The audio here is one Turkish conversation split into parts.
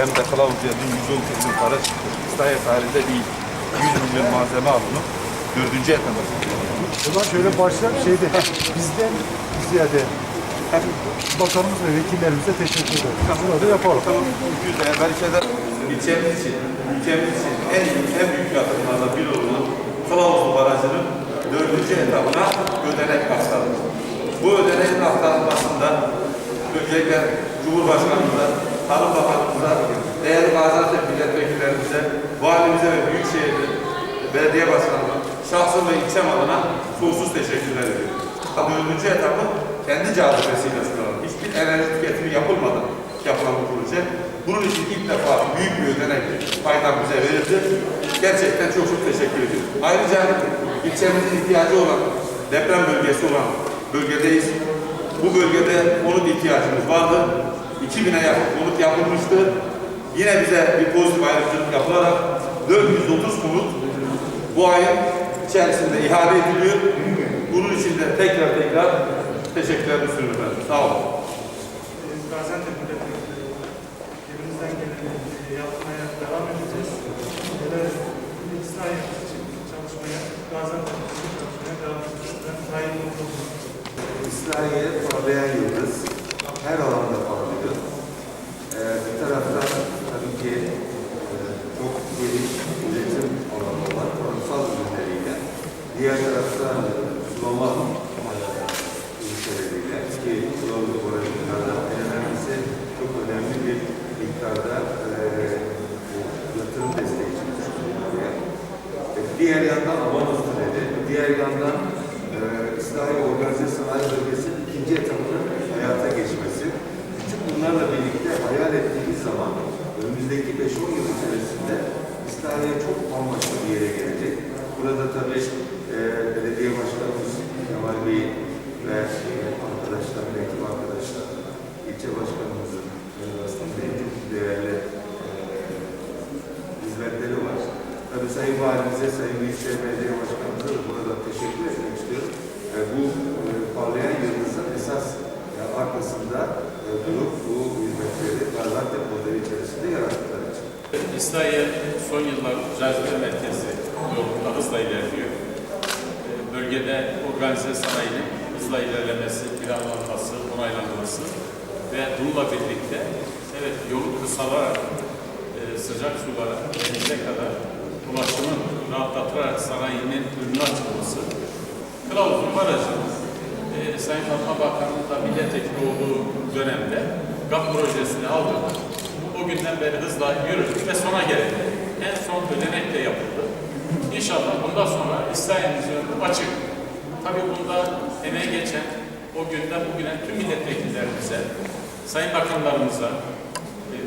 hem de kılavuzya dün 110 milyon para çıktı. İslahiye tarihinde değil. 100 milyon malzeme alınıp dördüncü etapta O zaman şöyle başlayalım. Şeyde, bizden ziyade hem bakanımız ve vekillerimize teşekkür ederiz. Burada yapalım. Bakalım 200 lira belki de ilçemiz için, ülkemiz için en, en büyük yatırımlardan biri olan Kılavuzlu Barajı'nın dördüncü etabına ödenek başladı. Bu ödeneğin aktarılmasında öncelikle Cumhurbaşkanımıza, Tarım Bakanımıza, değerli Gaziantep milletvekillerimize, valimize ve Büyükşehir Belediye Başkanıma, şahsım ve ilçem adına sonsuz teşekkürler ediyorum. Dördüncü etabı kendi cazibesiyle sunalım. Hiçbir enerji tüketimi yapılmadan yapılan bu proje. Bunun için ilk defa büyük bir ödenek paydan bize verildi. Gerçekten çok çok teşekkür ediyorum. Ayrıca ilçemizin ihtiyacı olan deprem bölgesi olan bölgedeyiz. Bu bölgede konut ihtiyacımız vardı. 2000'e yakın konut yapılmıştı. Yine bize bir pozitif ayrımcılık yapılarak 430 konut bu ayın içerisinde ihale ediliyor. Bunun için de tekrar tekrar teşekkürlerimi sunuyorum. efendim. Sağ olun. Biz Gaziantep milletvekilleri elimizden geleni e, yapmaya devam edeceğiz. Ve İsrail için çalışmaya, Gaziantep için çalışmaya devam edeceğiz. Ben. İsrail'e parlayan yıldız her alanda parlıyor. Ee, bir taraftan tabii ki e, çok geniş üretim alanı olan tarımsal ürünleriyle, diğer taraftan sulama e, ülkeleriyle ki Kılavuz Barajı'nlardan en önemlisi çok önemli bir miktarda e, yatırım desteği çıkmıştır buraya. E, Diğer yandan Avanos Tüneli, diğer yandan e, İslahi Organize Sanayi Bölgesi'nin ikinci etapının hayata geçmesi. Bütün bunlarla birlikte hayal ettiğimiz zaman önümüzdeki 5-10 yıl içerisinde İslahiye çok bambaşka bir yere gelecek. Burada tabii e, belediye başkanımız Kemal Bey ve e, arkadaşlar, ekip arkadaşlar, ilçe başkanımızın e, mevcut değerli e, hizmetleri var. Tabii Sayın Valimize, Sayın Büyükşehir Belediye Başkanımıza da burada teşekkür etmek istiyorum. E, bu e, parlayan yıldızın esas e, arkasında e, durup bu hizmetleri Gaziantep modeli içerisinde yarattıkları için. İslahiye son yıllar cazibe merkezi yolunda hızla ilerliyor. Ee, Bölgede organize sanayinin hızla ilerlemesi, planlanması, onaylanması ve bununla birlikte evet yolu kısalarak e, sıcak sulara denize kadar ulaşımın rahatlatılarak sanayinin önüne açılması Kılavuzun Barajı e, Sayın Fatma Bakan'ın da milletvekili olduğu dönemde GAP projesini aldık. O günden beri hızla yürüdük ve sona geldi. En son ödenek de yapıldı. İnşallah bundan sonra İsrail'imizin önü açık. Tabii bunda emeği geçen o günden bugüne tüm milletvekillerimize, sayın bakanlarımıza,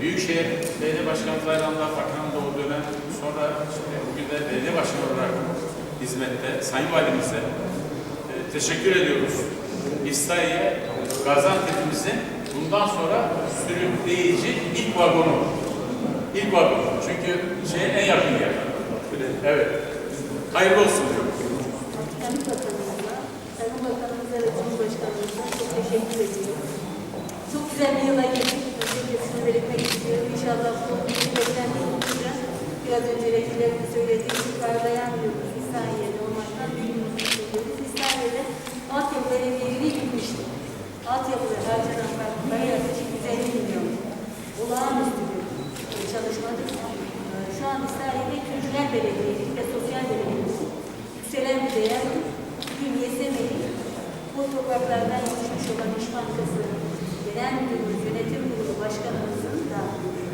Büyükşehir Belediye Başkanımız aynı anda bakan o dönem sonra şimdi bugün de belediye başkanı olarak hizmette Sayın Valimize e, teşekkür ediyoruz. İslahiye Gaziantep'imizin bundan sonra sürükleyici ilk vagonu. İlk vagon. Çünkü şeye en yakın yer. Evet. Hayırlı olsun diyorum. Bakanımıza, Sayın Bakanımıza ve Cumhurbaşkanımıza çok teşekkür ediyorum. Çok güzel bir yıla girdik. İnşallah bu bir beklentiyi olacak. Biraz önce vekillerin söylediği parlayan yıldız İsrail'de olmaktan büyük duyuyoruz. İsrail'de altyapı belediyeliği bitmişti. Altyapıda harcanan para yaklaşık 150 milyon. Olağanüstü bir çalışmadır. Şu an İsrail'de kültürel belediyelik ve sosyal belediyelik yükselen bir değer. Bugün YSM'yi bu topraklardan yetişmiş olan İş Bankası Genel Müdürümüz, Yönetim Kurulu Başkanımızın da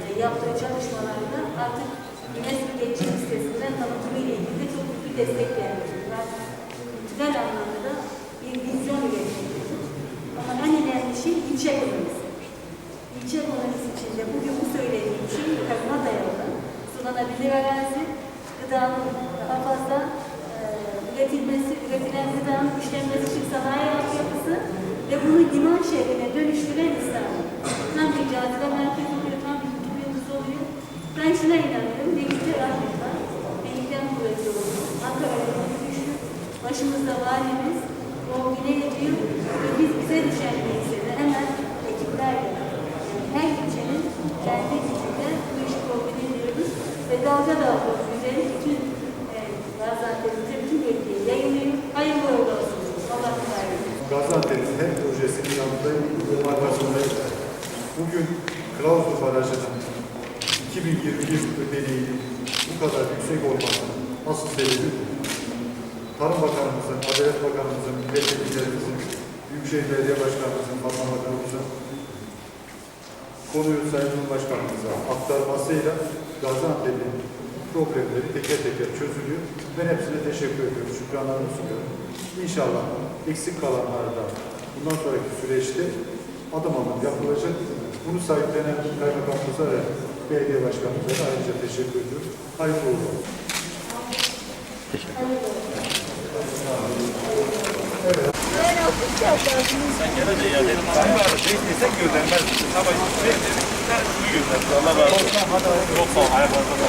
e, yaptığı çalışmalarda artık UNESCO Geçici Listesi'nden tanıtımı ile ilgili çok büyük bir destek vermektedir. Kültürel anlamda bir vizyon üretmektedir. Ama en önemli şey ilçe ekonomisi. İlçe ekonomisi içinde bugün bu söylediğim şey tarıma dayalı, sulanabilir arazi, gıdanın daha fazla e, üretilmesi, üretilen gıdanın işlenmesi için sanayi altyapısı ve bunu liman şehrine dönüştüren İstanbul. Tam bir cazibe merkezi oluyor, tam bir kutup oluyor. Ben şuna inanıyorum, birlikte rahmetler, beyinden kuvvetli olur. Ankara'ya düştü, başımızda valimiz, koordine ediyor ve biz bize düşen meselede hemen ekiplerle, yani her ilçenin kendi gücüyle Dalgadağ üzeri bütün e, Gaziantep'te bütün bölgeyi yayınlıyor. Hayırlı uğurlu olsun. Allah kolaylık versin. Gaziantep'in her projesinin yanındayım, markasındayım. Bugün Kılavuzlu Barajı'nın 2021 ödeliğinin bu kadar yüksek olmasının asıl sebebi Tarım Bakanımızın, Adalet Bakanımızın, milletvekillerimizin, Büyükşehir Belediye Başkanımızın, Fatma Bakanımızın konuyu Sayın Cumhurbaşkanımıza aktarmasıyla Gaziantep'in problemleri teker teker çözülüyor. Ben hepsine teşekkür ediyorum, şükranlarımı sunuyorum. İnşallah eksik kalanlarda bundan sonraki süreçte adım adım yapılacak. Bunu sahiplenen kaymakamımıza ve belediye başkanımıza da ayrıca teşekkür ediyorum. Hayırlı uğurlu olsun. Ben var, beklesek göndermez. Sabah beklesek, suyu göndermez. Allah ol. Ayaklarınıza sağlık.